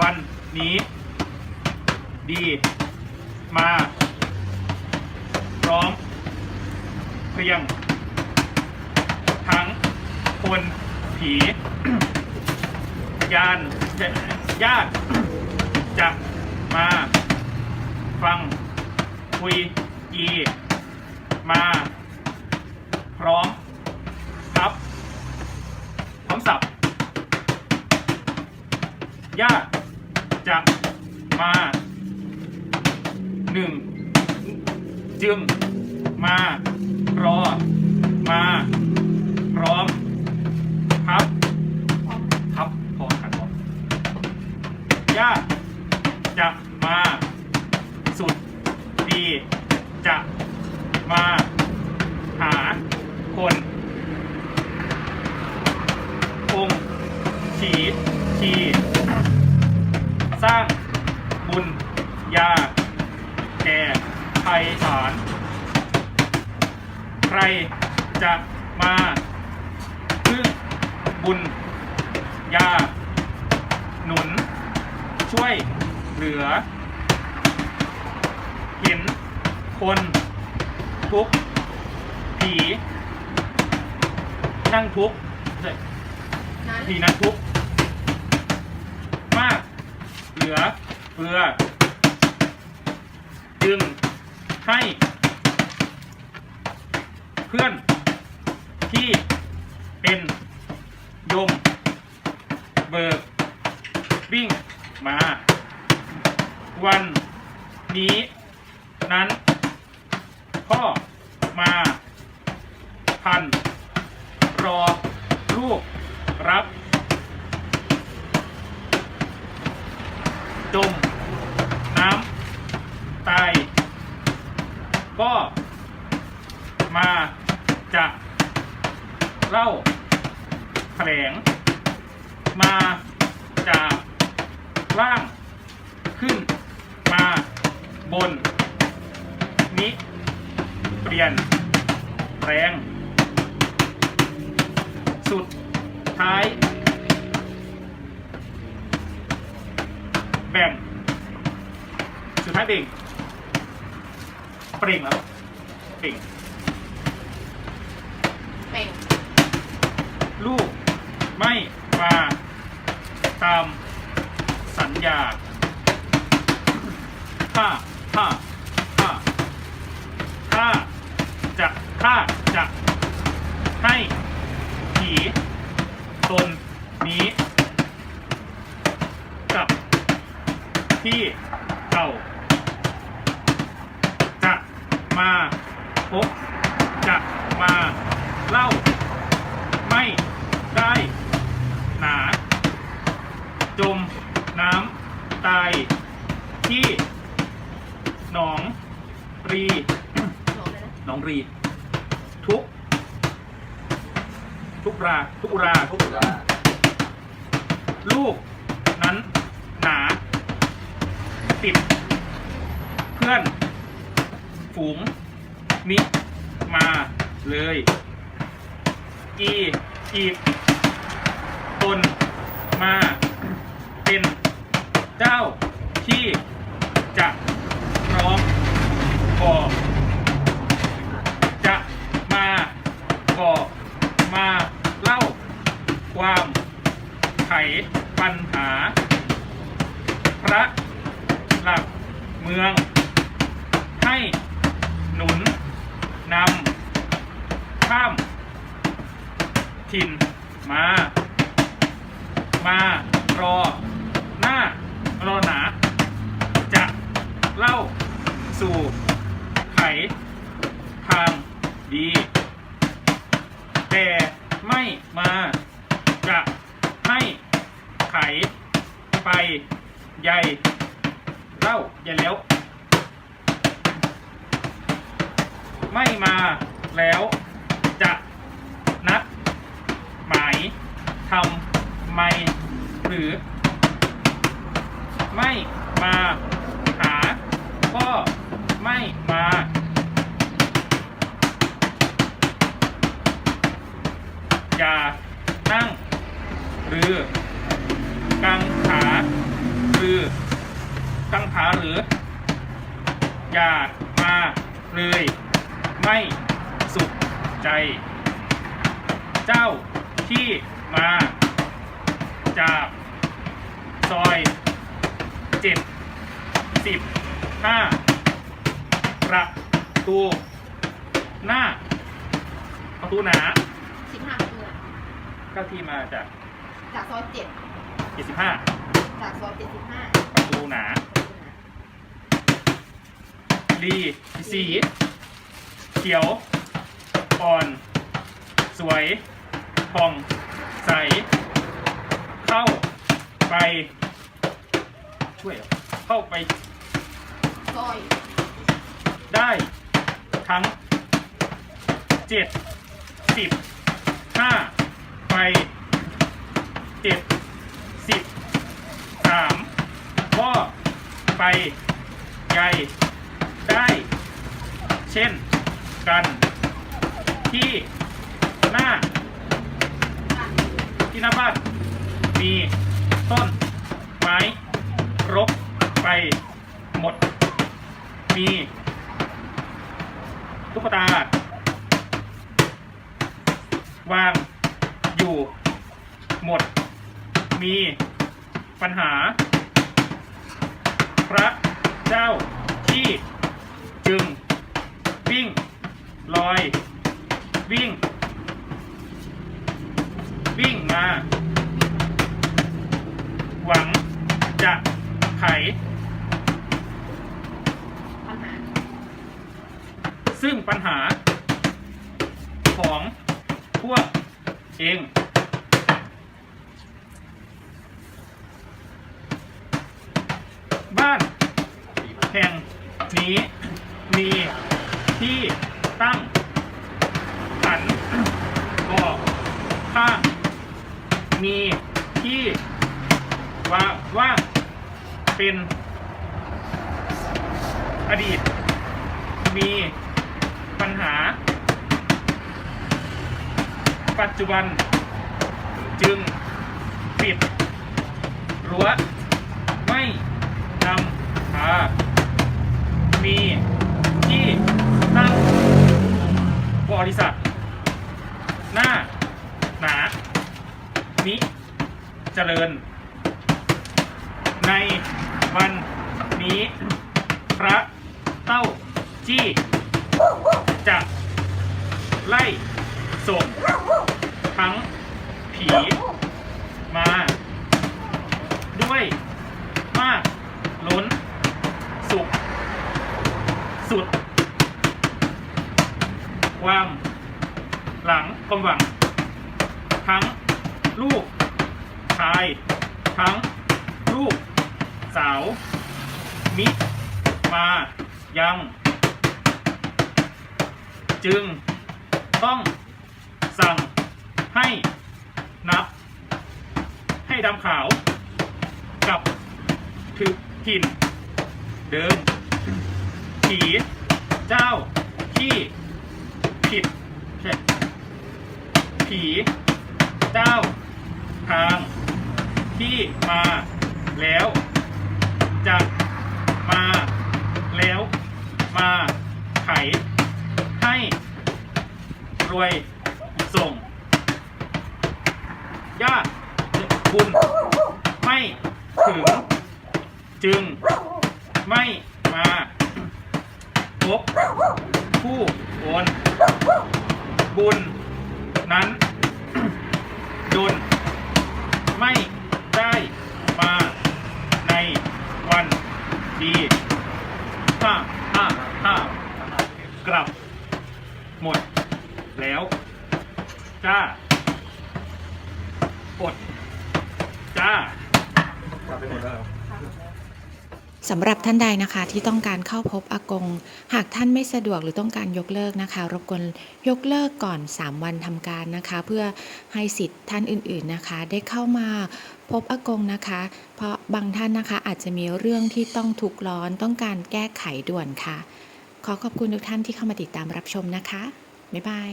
วันนี้ ดี มาพร้อมเพรียง ทั้งคนผียานญาติจะมา ฟัง คุยอีมา พร้อมครับพร้อมสับญาติ จะมา หนึ่ง จึงมารอมาพร้อมครับครับพอขันพอญาติจะมาสุดดีจะมาหาคนองฉีทีสร้างบุญยา ไทยฐานใครจะมาพึ่งบุญยา หนุน ช่วยเหลือ เห็นคนทุกผี นั่งทุกผีนั่งทุกมาก เหลือเฟือจึง ให้เพื่อนที่เป็นยมเบิกวิ่งมา วันนี้นั้น พ่อมาพันรอลูก รับ จม น้ำ ตาย ก็ มา จะ เล่าแถลง มาจากล่างขึ้นมาบน นี้ เปลี่ยนแปลงสุดท้าย แบ่ง สุดท้ายเบ่งเปล่งแล้วเปล่ง เป่ง ลูกไม่มาตามสัญญาถ้าถ้าถ้าถ้าจะถ้าจะให้ผีตนนี้กับที่เก่า จะมาพบจะมาเล่าไม่ได้หนา จมน้ำตายที่หนองรีหลงเลยนะหนองรี ทุก ทุกรา ทุกรา ทุกรา ลูกนั้นหนา ติด เพื่อน ฝูง มิ มาเลย อี อีก ตน มา เป็นเจ้าที่จะร้องก่อจะมาก่อมาเล่าความไขปัญหา พระหลักเมือง ให้หนุนนำข้ามถิ่นมา มารอ รอหนา จะเล่าสู่ไขทางดี แต่ไม่มาจะให้ไขไปใหญ่เล่าใหญ่แล้ว ไม่มาแล้ว อย่านั่งหรือกังขาหรือ อย่ามาเลยไม่สุขใจ เจ้าที่มาจากซอยเจ็ดสิบห้าประตูหน้าประตูหนาสิบห้าประตูน่ะเจ้าที่มาจาก จากซอยเจ็ดเจ็ดสิบห้าจากซอยเจ็ดสิบห้าประตูหนา ดีสี เขียว อ่อน สวยผ่อง ใส เข้าไป ช่วยเหรอเข้าไปซอยได้ทั้งเจ็ดสิบห้าไป เจ็ดสิบสามก็ไปใหญ่ได้เช่นกันที่หน้า ที่หน้าบ้านมีต้นไม้รกไปหมด มีตุ๊กตา วางอยู่หมด มีปัญหา พระเจ้าที่จึงวิ่งลอย วิ่ง วิ่งมา หวังจะไข ซึ่งปัญหาของพวกเอง บ้านแห่ง นี้มีที่ตั้งขันบอกข้างมีที่ว่าว่าเป็นอดีต มีปัญหา ปัจจุบัน จึงปิดรั้วไม่นำพา มีที่ตั้งบริษัท หน้า หนามิเจริญ ในวันนี้ พระเต้าจี้จะไล่ส่งทั้งผี มา ด้วย มาก ล้น สุด ความหลังความหวัง ทั้งลูกชาย ทั้งลูกสาว มิมายัง จึงต้องสั่งให้นับ ให้ดำขาว กับถึกถิ่นเดิม ผีเจ้าที่ผิดใช่ผีเจ้าทางที่มาแล้วจะมาแล้วมาไขให้รวยส่งญาติบุญไม่ถึงจึงไม่มา พบผู้โอนบุญนั้น ดน ไม่ได้มาในวันดีห้าห้าห้ากลับ หมด แล้ว จ้า กด จ้า สำหรับท่านใดนะคะที่ต้องการเข้าพบอากง หากท่านไม่สะดวกหรือต้องการยกเลิกนะคะ รบกวนยกเลิกก่อน 3 วันทำการนะคะ เพื่อให้สิทธิ์ท่านอื่นๆนะคะ ได้เข้ามาพบอากงนะคะ เพราะบางท่านนะคะอาจจะมีเรื่องที่ต้องทุกร้อนต้องการแก้ไขด่วนค่ะ ขอขอบคุณทุกท่านที่เข้ามาติดตามรับชมนะคะบ๊ายบาย